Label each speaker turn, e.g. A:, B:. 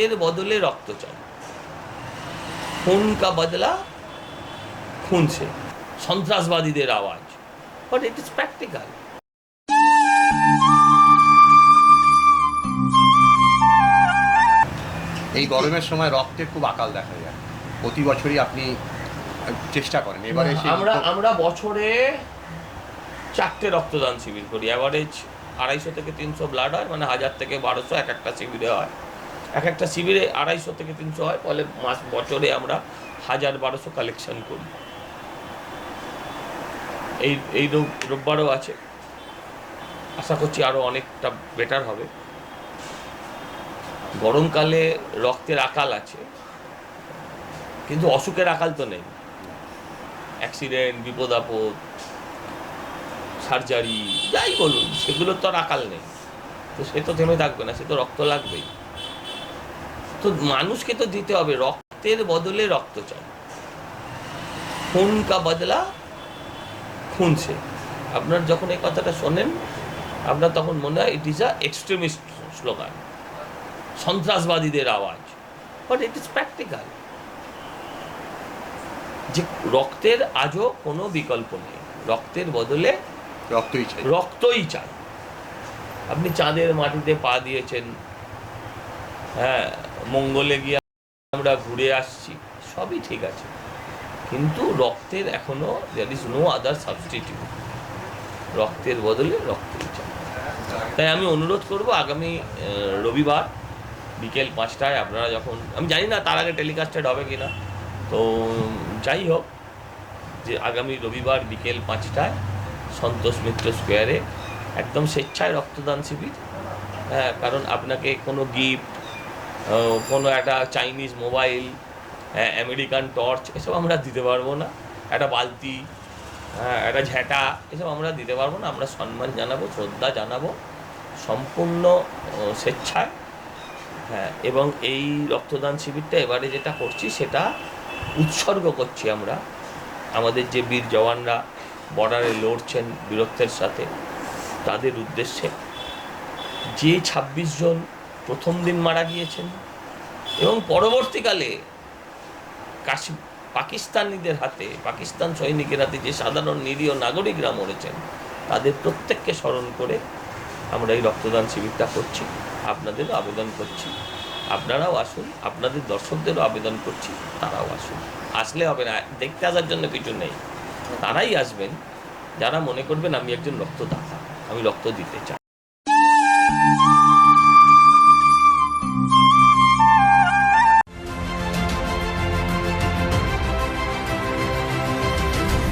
A: রক্তের বদলে রক্ত চাই খুন কা বদলা খুন সে সন্ত্রাসবাদীদের আওয়াজ বাট ইট ইজ প্র্যাকটিক্যাল
B: এই গরমের সময় রক্তের খুব আকাল দেখা যায়। প্রতি বছরই আপনি চেষ্টা করেন। এবারে
A: আমরা আমরা বছরে চারটে রক্তদান শিবির করি। অ্যাভারেজ আড়াইশো থেকে তিনশো ব্লাড হয় মানে হাজার থেকে বারোশো এক একটা শিবিরে হয়। এক একটা শিবিরে আড়াইশো থেকে তিনশো হয়, ফলে মাস বছরে আমরা হাজার বারোশো কালেকশন করি। এই এই রোব- রোববারও আছে। আশা করছি আরও অনেকটা বেটার হবে। গরমকালে রক্তের আকাল আছে, কিন্তু অসুখের আকাল তো নেই। অ্যাক্সিডেন্ট বিপদ আপদ সার্জারি যাই বলুন, সেগুলোর তো আর আকাল নেই। তো সে তো থেমে থাকবে না, সে তো রক্ত লাগবেই। তো মানুষকে তো দিতে হবে রক্তের বদলে রক্ত চাই খুন কা বদলা খুন সে আপনার যখন এই কথাটা শোনেন আপনার তখন মনে হয় it is a extremist slogan সন্ত্রাসবাদীদের আওয়াজ। বাট ইট ইজ প্র্যাকটিক্যাল যে রক্তের আজও কোনো বিকল্প নেই। রক্তের বদলে
B: রক্তই চাই।
A: রক্তই চাই। আপনি চাঁদের মাটিতে পা দিয়েছেন হ্যাঁ মঙ্গলে গিয়ে আমরা ঘুরে আসছি, সবই ঠিক আছে। কিন্তু রক্তের এখনও there is no other substitute রক্তের বদলে রক্তই চাই তাই আমি অনুরোধ করব আগামী রবিবার বিকেল পাঁচটায় আপনারা যখন, আমি জানি না তার আগে টেলিকাস্টেড হবে কি না তো যাই হোক, যে আগামী রবিবার বিকেল পাঁচটায় সন্তোষ মিত্র স্কোয়ারে একদম স্বেচ্ছায় রক্তদান শিবির। হ্যাঁ কারণ আপনাকে কোনো গিফট কোনো একটা চাইনিজ মোবাইল আমেরিকান টর্চ এসব আমরা দিতে পারব না। একটা বালতি হ্যাঁ একটা ঝ্যাঁটা এসব আমরা দিতে পারব না। আমরা সম্মান জানাব, শ্রদ্ধা জানাব, সম্পূর্ণ স্বেচ্ছায়। হ্যাঁ এবং এই রক্তদান শিবিরটা এবারে যেটা করছি, সেটা উৎসর্গ করছি আমরা। আমাদের যে বীর জওয়ানরা বর্ডারে লড়ছেন বীরত্বের সাথে, তাদের উদ্দেশ্যে যে ছাব্বিশ জন প্রথম দিন মারা গিয়েছেন। এবং পরবর্তীকালে কাশ্মীর পাকিস্তানিদের হাতে, পাকিস্তান সৈনিকের হাতে যে সাধারণ নিরীহ নাগরিকরা মরেছেন, তাদের প্রত্যেককে স্মরণ করে আমরা এই রক্তদান শিবিরটা করছি, আপনাদেরও আবেদন করছি। আপনারাও আসুন, আপনাদের দর্শকদেরও আবেদন করছি, তারাও আসুন। আসলে হবে না, দেখতে আসার জন্য কিছু নেই। তারাই আসবেন, যারা মনে করবেন আমি একজন রক্তদাতা, আমি রক্ত দিতে চাই।